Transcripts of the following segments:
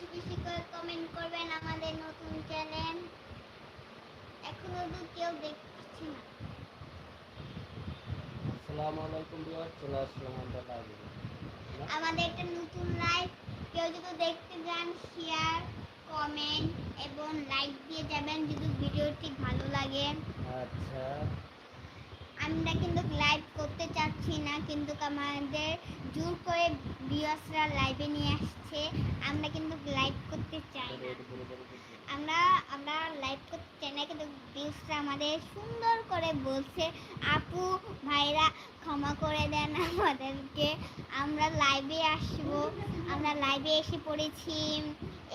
বেশি বেশি করে কমেন্ট করবেন আমাদের নতুন চ্যানেল এখনও তো কেউ দেখছি না। আসসালামু আলাইকুম ভিউয়ার চলে আসলাম আমরা লাইভে আমাদের একটা নতুন লাইভ কেউ যদি দেখতে যান শেয়ার কমেন্ট এবং লাইক দিয়ে যাবেন যদি ভিডিওটি ভালো লাগে। আচ্ছা। আমরা কিন্তু লাইভ করতে চাচ্ছি না কিন্তু আমাদের জোর করে ভিউয়ার্সরা লাইভে নিয়ে আসছে। আমরা কিন্তু লাইভ করতে চাই না। আমরা আমরা লাইভ করতে চাই না, কিন্তু ভিউসরা আমাদের সুন্দর করে বলছে, আপু, ভাইরা, ক্ষমা করে দেন আমাদেরকে। আমরা লাইভে আসব। আমরা লাইভে এসে পড়েছি।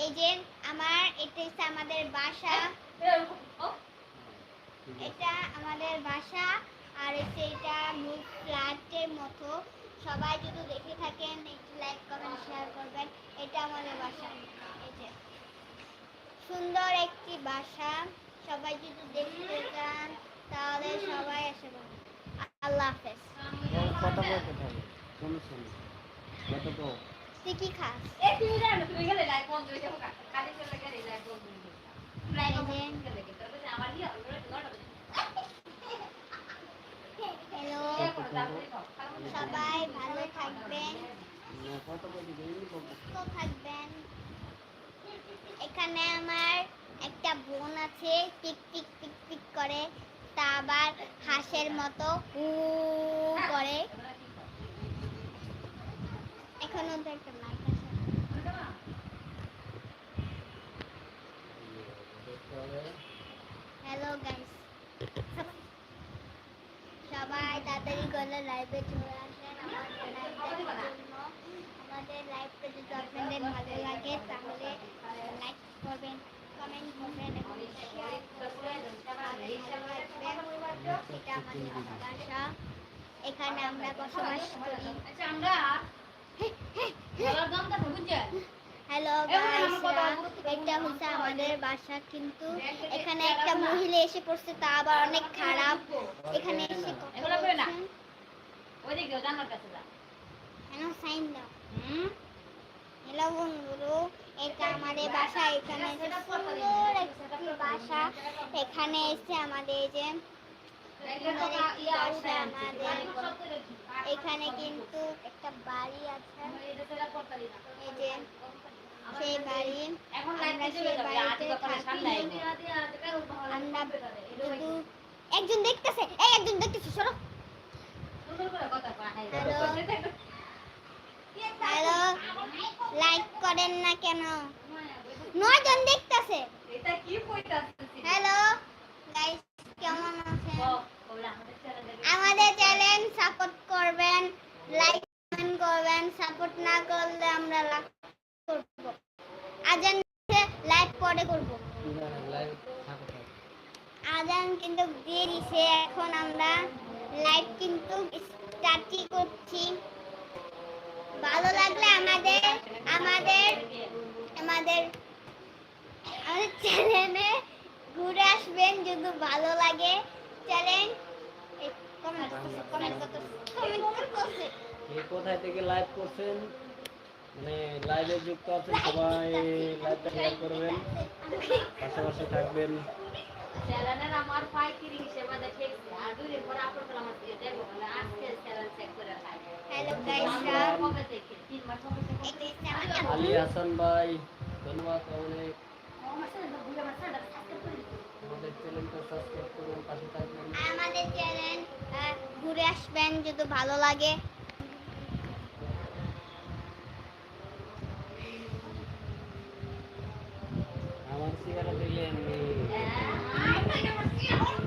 এই যে আমার, এটা হচ্ছে আমাদের বাসা। এটা আমাদের বাসা। আর হচ্ছে এটা ফ্ল্যাটের মতো। সবাই যদি দেখে থাকেন একটু লাইক কমেন্ট শেয়ার করবেন এটা আমাদের বাসা। এই যে সুন্দর একটি বাসা। সবাই যদি দেখতে চান তাহলে সবাই এসে পড়বেন। আল্লাহ হাফেজ। কত বলতে থাকে শুনি শুনি। কত তো তুই কি খাস? হ্যালো সবাই ভালো থাকবেন না, কত বলতে গেলি বলতে সুস্থ থাকবেন। এখানে আমার একটা বোন আছে, টিক টিক টিক টিক করে, তা আবার হাঁসের মতো করে। এখনও তো একটা লাইট আছে। হ্যালো গাইস সবাই তাড়াতাড়ি করে লাইভে চলে আসেন আমাদের লাইভের জন্য আমাদের লাইভটা যদি আপনাদের ভালো লাগে তাহলে লাইক করবেন কমেন্ট করবেন এবং শেয়ার করবেন। আর ভালো লাগবে। এটা আমাদের ভাষা এখানে আমরা বসবাস করি। হ্যালো গাইস এটা হচ্ছে আমাদের বাসা কিন্তু এখানে একটা মহিলা এসে পড়ছে তা আবার অনেক খারাপ। এখানে এসে কথা। বলছেন। কেন সাইন দাও। হ্যালো বন্ধুরু এটা আমাদের বাসা এখানে এসে সুন্দর একটি বাসা। এখানে এসে আমাদের এই যে এখানে কিন্তু একটা বাড়ি আছে। এই যে সেই বাড়ি আমরা সেই বাড়িতে থাকি। আমরা শুধু একজন দেখতেছে এই একজন দেখতেছে সরো। হ্যালো। লাইক করেন না কেন? নয় জন দেখতেছে হ্যালো গাইস কেমন আছেন? আমাদের চ্যানেল সাপোর্ট করবেন লাইক কমেন্ট করবেন সাপোর্ট না করলে আমরা লাভ করব। আজান লাইভ পরে করব। আজান কিন্তু দিয়ে দিছে এখন আমরা লাইভ কিন্তু স্টার্টই করছি। ভালো লাগলে আমাদের আমাদের আমাদের আমাদের চ্যানেলে ঘুরে আসবেন, যদি ভালো লাগে চ্যানেল কোথায় থেকে লাইভ করছেন? মানে লাইভে যুক্ত আছেন সবাই লাইভটা শেয়ার করবেন, পাশাপাশি থাকবেন। আমার পাইকারি হিসেবে দেখেছি। আর দুই দিন পরে আপলোড করলাম আমার দিয়ে বলে আজকে চ্যানেল চেক করে খাই। হ্যালো গাইসরা কবে থেকে তিন মাস কবে থেকে এটা হচ্ছে আমাদের আলী হাসান ভাই ধন্যবাদ অনেক আমার সাথে বুঝে আমার সাথে সাবস্ক্রাইব করে দিন আমাদের চ্যানেলটা সাবস্ক্রাইব করুন পাশে থাকবেন। আমাদের চ্যানেল ঘুরে আসবেন যদি ভালো লাগে। আমার চেহারা দিলে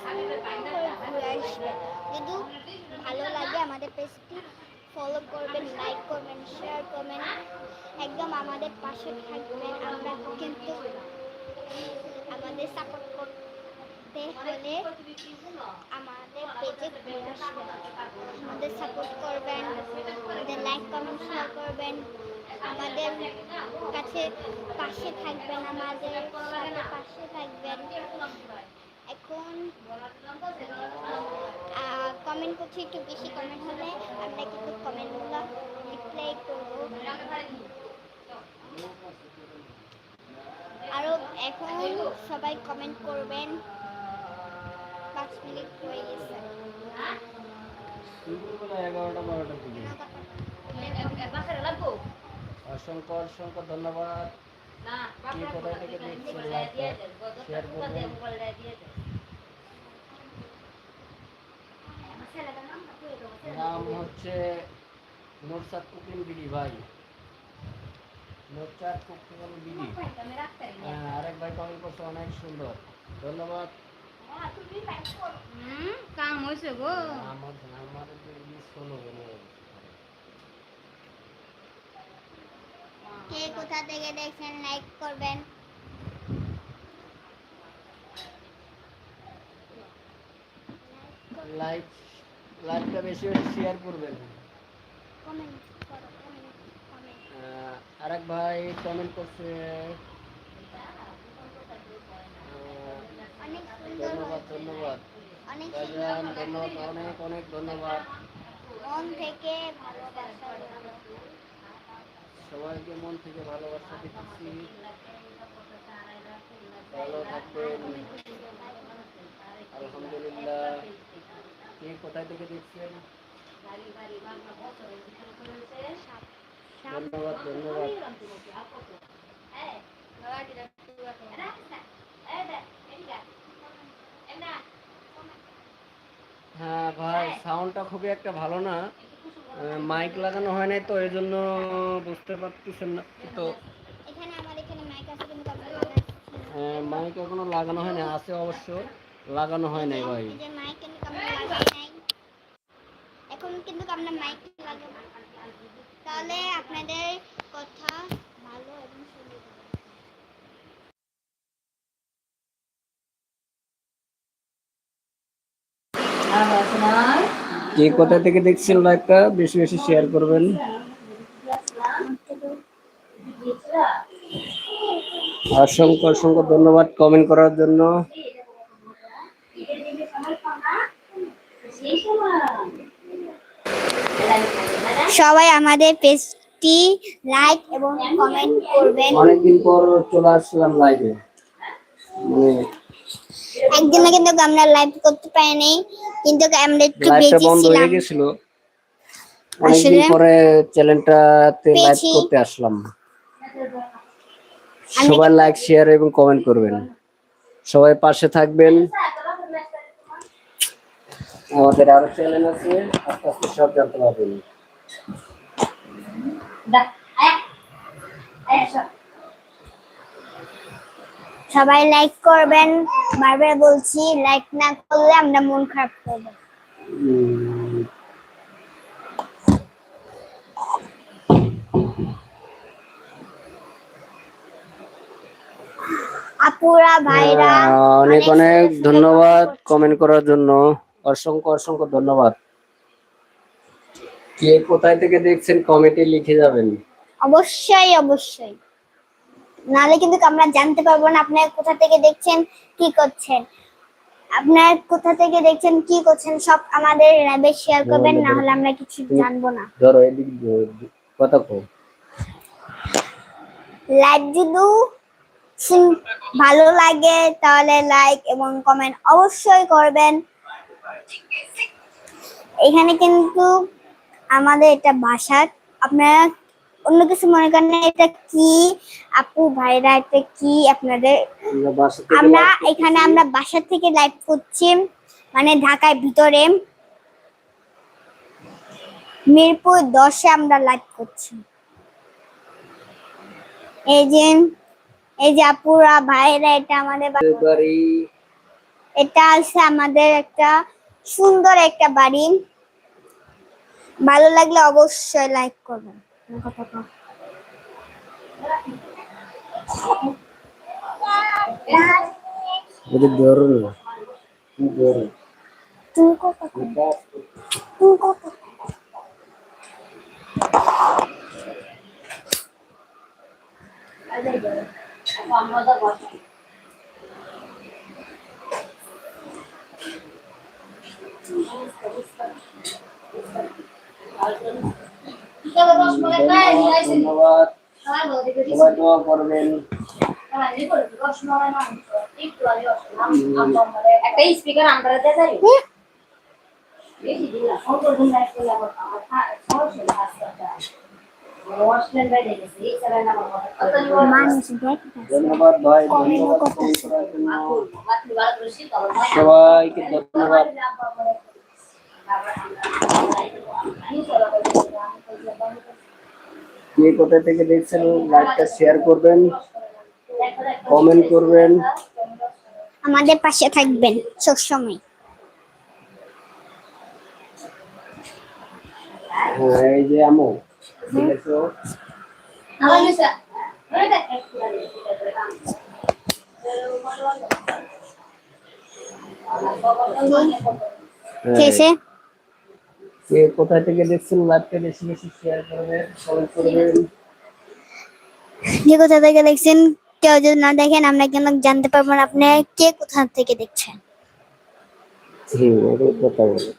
ঘুরে আসবেন যদি ভালো লাগে আমাদের পেজটি ফলো করবেন লাইক করবেন শেয়ার করবেন। একদম আমাদের পাশে থাকবেন। আমরা কিন্তু আমাদের সাপোর্ট করতে হলে আমাদের পেজে ঘুরে আসবেন। আমাদের সাপোর্ট করবেন, আমাদের লাইক কমেন্ট শেয়ার করবেন। আমাদের কাছে পাশে থাকবেন, আমাদের পাশে থাকবেন। এখন কমেন্ট করছি একটু বেশি কমেন্ট হলে আমরা কিন্তু কমেন্টগুলো রিপ্লাই করব। আরও এখন সবাই কমেন্ট করবেন। পাঁচ মিনিট হয়ে গেছে। অসংখ্য অসংখ্য ধন্যবাদ। কে কোথায় থেকে দেখছেন লাইভটা শেয়ার করবেন নাম হচ্ছে নোরসাদ কুকিং বিডি ভাই। নোরসাদ কুকিং বিডি হ্যাঁ, আরেক ভাই কমেন্ট করছে অনেক সুন্দর। ধন্যবাদ। কাম হয়েছে গো। আমার আমার মিস হলো মানে কে কোথা থেকে দেখছেন লাইক করবেন। লাইক লাইকটা বেশি বেশি শেয়ার করবেন। আরেক ভাই কমেন্ট করছে। অনেক ধন্যবাদ ধন্যবাদ। ধন্যবাদ অনেক অনেক ধন্যবাদ। মন থেকে ভালোবাসা। সবাইকে মন থেকে ভালোবাসা দিচ্ছি ভালো থাকবেন। আলহামদুলিল্লাহ। কে কোথায় থেকে দেখছেন? ধন্যবাদ ধন্যবাদ। হ্যাঁ ভাই সাউন্ডটা খুবই একটা ভালো না? মাইক লাগানো হয় নাই তো এই জন্য বুঝতে পারতেছেন না। তো এখানে আমার এখানে মাইক এখনও লাগানো হয় না আছে অবশ্য লাগানো হয় নাই ভাই। নাই। এখন কিন্তু আমরা মাইক লাগাবো। তাহলে আপনাদের কথা ভালো এবং সুন্দর হবে। কে কোথা থেকে দেখছেন লাইভটা? বেশি বেশি শেয়ার করবেন। অসংখ্য অসংখ্য ধন্যবাদ কমেন্ট করার জন্য। সবাই আমাদের পেজটি লাইক এবং কমেন্ট করবেন। অনেকদিন পর চলে আসলাম লাইভে মানে একদিনে কিন্তু আমরা লাইভ করতে পারিনি। কিন্তু আমরা একটু লাইভটা বিজি বন্ধ হয়ে গেছিল। অনেকদিন আসলে পরে চ্যানেলটাতে লাইভ পেয়েছি। করতে আসলাম। সবাই লাইক শেয়ার এবং কমেন্ট করবেন। সবাই পাশে থাকবেন। আমাদের আরও চ্যানেল আছে আস্তে আস্তে সব জানতে পারবেন। সবাই লাইক করবেন। বারবার বলছি লাইক না করলে আমরা মন খারাপ করব। আপুরা ভাইরা অনেক অনেক অনেক ধন্যবাদ কমেন্ট করার জন্য। অসংখ্য অসংখ্য ধন্যবাদ। কে কোথায় থেকে দেখছেন কমেন্টে লিখে যাবেন। অবশ্যই অবশ্যই। নাহলে কিন্তু আমরা জানতে পারব না আপনারা কোথা থেকে দেখছেন কি করছেন। আপনার কোথা থেকে দেখছেন কি করছেন সব আমাদের ল্যাবে শেয়ার করবেন না হলে আমরা কিছু জানব না। ধরো এদিক কথা কো লাইক যদি ভালো লাগে তাহলে লাইক এবং কমেন্ট অবশ্যই করবেন। এখানে কিন্তু আমাদের এটা বাসা আপনারা অন্য কিছু মনে করেন এটা কি? আপু ভাইরা এটা কি? আপনাদের আমরা। এখানে আমরা বাসা থেকে লাইভ করছি মানে ঢাকার ভিতরে। মিরপুর দশে আমরা লাইভ করছি। এই যে এই যে আপুরা ভাইরা এটা আমাদের বাড়ি। এটা আছে আমাদের একটা সুন্দর একটা বাড়ি। ভালো লাগলে অবশ্যই লাইক করবেন। কথা কও। ওদের ধরুন না কি ধরুন তুমি কত তুমি কত আমরা তো বসে ধন্যবাদ সবাই দোয়া করবেন একটা স্পিকার আমরা দিয়ে যাই বেশি দিন না অল্প দিন লাইফ করলে আমার কথা মানুষ দেখ ধন্যবাদ ভাই। ধন্যবাদ ফোন করে সবাইকে ধন্যবাদ কে কোথা থেকে দেখছেন লাইভটা শেয়ার করবেন কমেন্ট করবেন। আমাদের পাশে থাকবেন সবসময়। হ্যাঁ এই যে আমো দেখেছ? খেয়েছে কে কোথা থেকে দেখছেন লাইভটা বেশি বেশি শেয়ার করবেন কমেন্ট করবেন। যে কোথা থেকে দেখছেন কেউ যদি না দেখেন আমরা কিন্তু জানতে পারব না আপনি কে কোথা থেকে দেখছেন? হুম এটাই কথা বলে।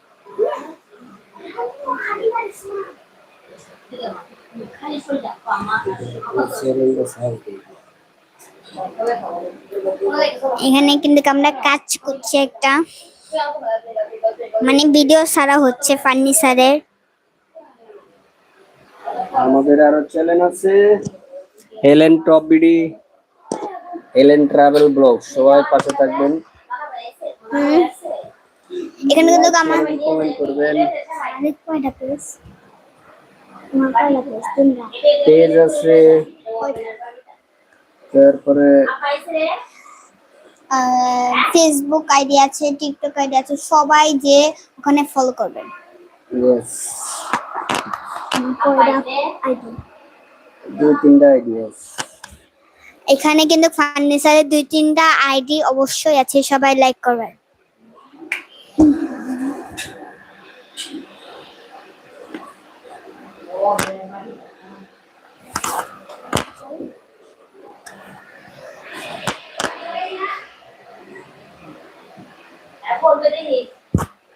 এখানে কিন্তু আমরা কাজ করছি একটা। মানে ভিডিও সারা হচ্ছে ফার্নিচারের আমাদের আরও চ্যানেল আছে। Helen top BD Helen travel blog সবাই পাশে থাকবেন। এখানে কিন্তু আমার কমেন্ট করবেন। পেজ আছে। তারপরে ফেসবুক আইডি আছে টিকটক আইডি আছে সবাই যে ওখানে ফলো করবেন। এখানে কিন্তু ফার্নিচারের দুই তিনটা আইডি অবশ্যই আছে সবাই লাইক করবেন।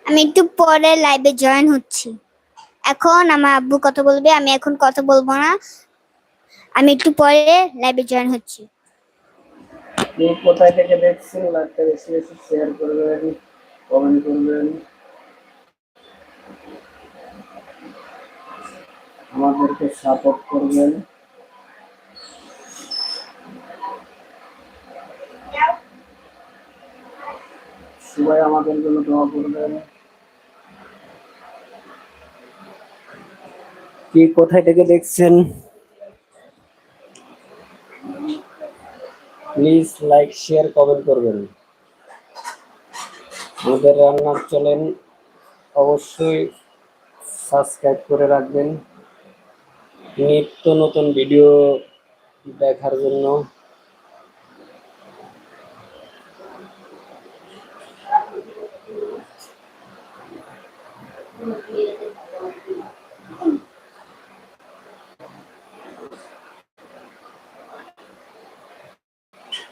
আমি একটু পরে লাইভে জয়েন হচ্ছি। এখন আমার আব্বু কথা বলবে, আমি এখন কথা বলব না। আমি একটু পরে লাইভে জয়েন হচ্ছি। আমাদেরকে সাপোর্ট করবেন। সবাই আমাদের জন্য দোয়া করবেন। কি কোথায় থেকে দেখছেন? প্লিজ লাইক শেয়ার কমেন্ট করবেন। আমাদের রান্নার চ্যানেল অবশ্যই সাবস্ক্রাইব করে রাখবেন। নিত্য নতুন ভিডিও দেখার জন্য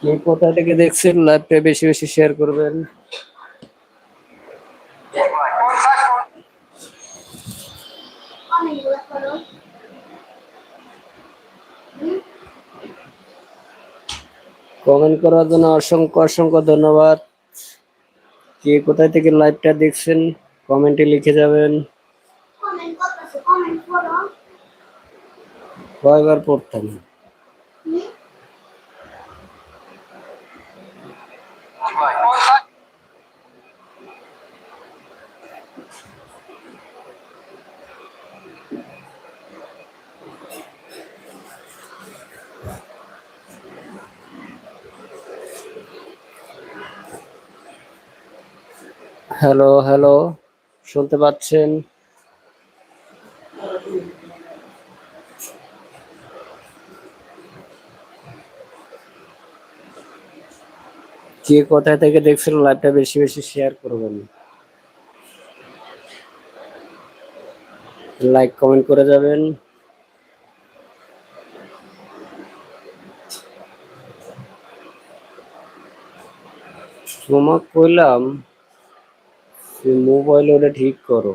কে কোথা থেকে দেখছেন? লাইভটা বেশি বেশি শেয়ার করবেন। কমেন্ট করার জন্য অসংখ্য অসংখ্য ধন্যবাদ। কে কোথায় থেকে লাইভটা দেখছেন? কমেন্টে লিখে যাবেন। কয়বার পড়তাম হ্যালো হ্যালো শুনতে পাচ্ছেন? কে কোথায় থেকে দেখছেন? লাইভটা বেশি বেশি শেয়ার করবেন। লাইক কমেন্ট করে যাবেন। তোমাকে কইলাম। মোবাইল ওটা ঠিক করো।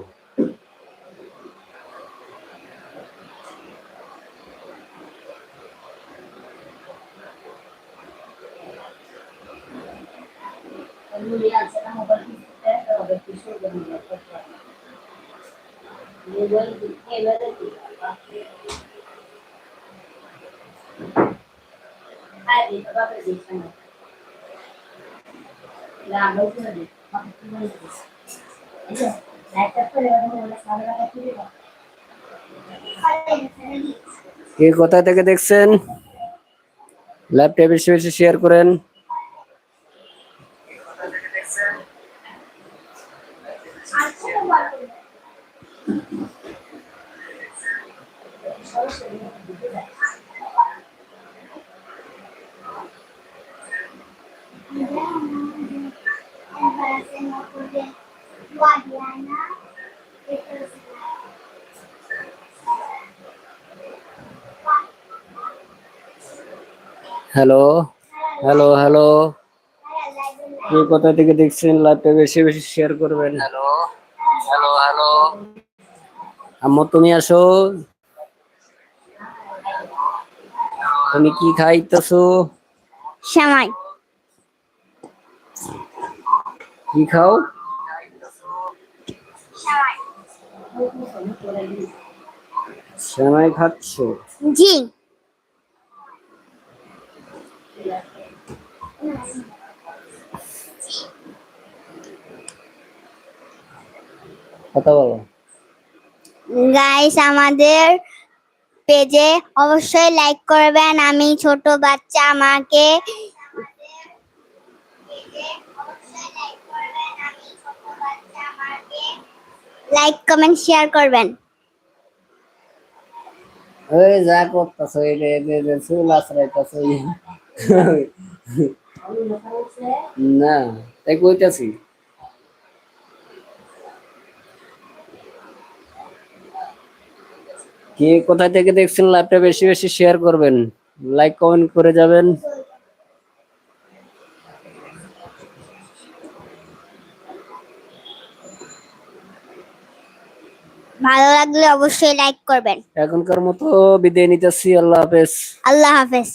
এগুলি কি কোথা থেকে দেখছেন লাইভটা বেশি শেয়ার করেন Guadiana. হ্যালো হ্যালো হ্যালো কে কোথা থেকে দেখছেন লাইভটা বেশি বেশি শেয়ার করবেন। হ্যালো হ্যালো হ্যালো আম্মু তুমি আসো। তুমি কি খাইতেছো? শ্যামাই কি খাও? সেমাই খাচ্ছো? জি। কথা বলো। গাইস আমাদের পেজে অবশ্যই লাইক করবেন। আমি ছোট বাচ্চা আমাকে লাইক কমেন্ট শেয়ার করবেন। ওই যা করতেছো যে চুল আশ্রয়তেছো না তাই কইতাছি। কে কোথা থেকে দেখছেন লাইভটা বেশি বেশি শেয়ার করবেন? লাইক কমেন্ট করে যাবেন। ভালো লাগলে অবশ্যই লাইক করবেন। এখনকার মতো বিদায় নিতেছি আল্লাহ হাফেজ। আল্লাহ হাফেজ।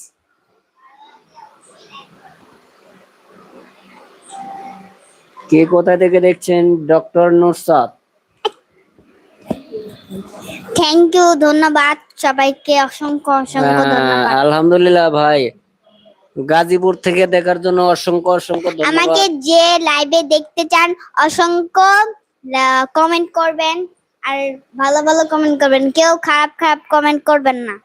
কে কোথা থেকে দেখছেন? ডক্টর নুরসাদ। থ্যাংক ইউ ধন্যবাদ সবাইকে অসংখ্য অসংখ্য হ্যাঁ, ধন্যবাদ। আলহামদুলিল্লাহ ভাই। গাজীপুর থেকে দেখার জন্য অসংখ্য অসংখ্য ধন্যবাদ। আমাকে যে লাইভে দেখতে চান অসংখ্য কমেন্ট করবেন আর ভালো ভালো কমেন্ট করবেন। কেউ খারাপ খারাপ কমেন্ট করবেন না।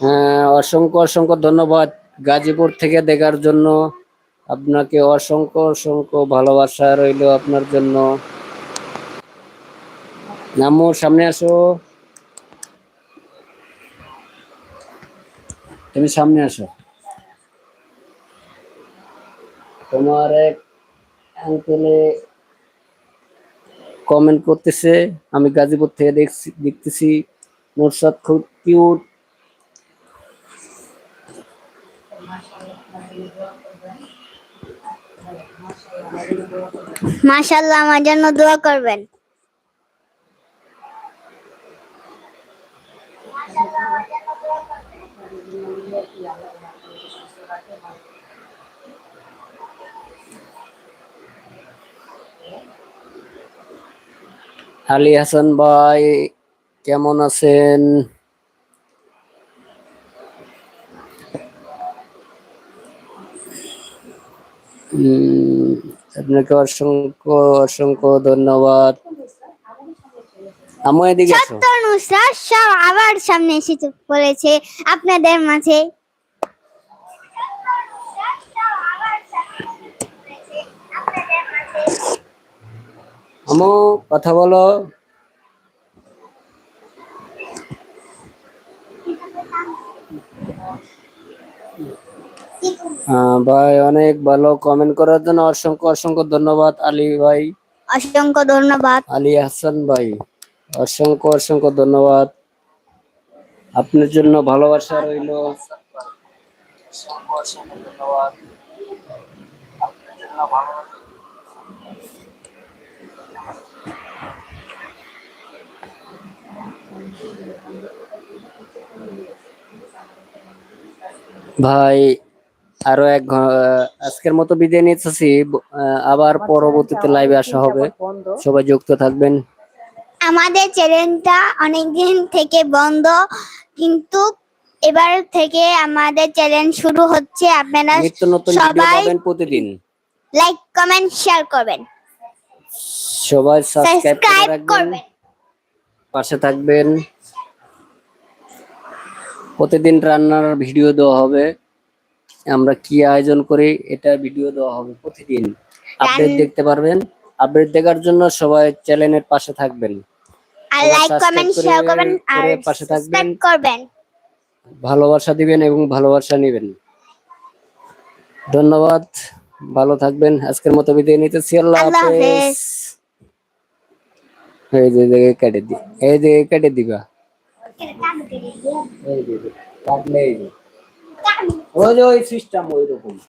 হ্যাঁ, অসংখ্য অসংখ্য ধন্যবাদ। গাজীপুর থেকে দেখার জন্য আপনাকে অসংখ্য অসংখ্য ভালোবাসা রইল আপনার জন্য। নামো, সামনে আসো। তুমি সামনে আসো। তোমার এক আঙ্কেলে কমেন্ট করতেছে, আমি গাজীপুর থেকে দেখছি, দেখতেছি মোরসাদ খুব কিউট মাশাআল্লাহ আমার জন্য দোয়া করবেন। আলী হাসান ভাই কেমন আছেন? আপনাকে অসংখ্য অসংখ্য ধন্যবাদ। আমার এদিকে সব আবার সামনে এসে পড়েছে আপনাদের মাঝে। আমো কথা বলো। ভাই অনেক ভালো কমেন্ট করার জন্য অসংখ্য অসংখ্য ধন্যবাদ আলী ভাই। অসংখ্য ধন্যবাদ। আলী হাসান ভাই অসংখ্য অসংখ্য ধন্যবাদ। আপনার জন্য ভালোবাসা রইল। ভাই আরও এক আজকের মতো বিদায় নিতেছি। আবার পরবর্তীতে লাইভে আসা হবে। সবাই যুক্ত থাকবেন। আমাদের চ্যানেলটা অনেকদিন থেকে বন্ধ কিন্তু এবার থেকে আমাদের চ্যানেল শুরু হচ্ছে। আপনারা নিত্য নতুন ভিডিও সবাই প্রতিদিন। লাইক কমেন্ট শেয়ার করবেন। সবাই সাবস্ক্রাইব করে করবেন। পাশে থাকবেন। প্রতিদিন রান্নার ভিডিও দেওয়া হবে। আমরা কি আয়োজন করি এটা ভিডিও দেওয়া হবে প্রতিদিন। আপডেট দেখতে পারবেন। আপডেট দেখার জন্য সবাই চ্যানেলের পাশে থাকবেন। আর লাইক কমেন্ট শেয়ার করবেন আর পাশে থাকবেন। করবেন। ভালোবাসা দিবেন এবং ভালোবাসা নেবেন। ধন্যবাদ। ভালো থাকবেন। আজকের মতো বিদায় নিতেছি। আল্লাহ হাফেজ। এই যে যে কেটে দি এই যে কেটে দিবা। এই যে কাটলে এই ওই ওই সিস্টেম ওই রকম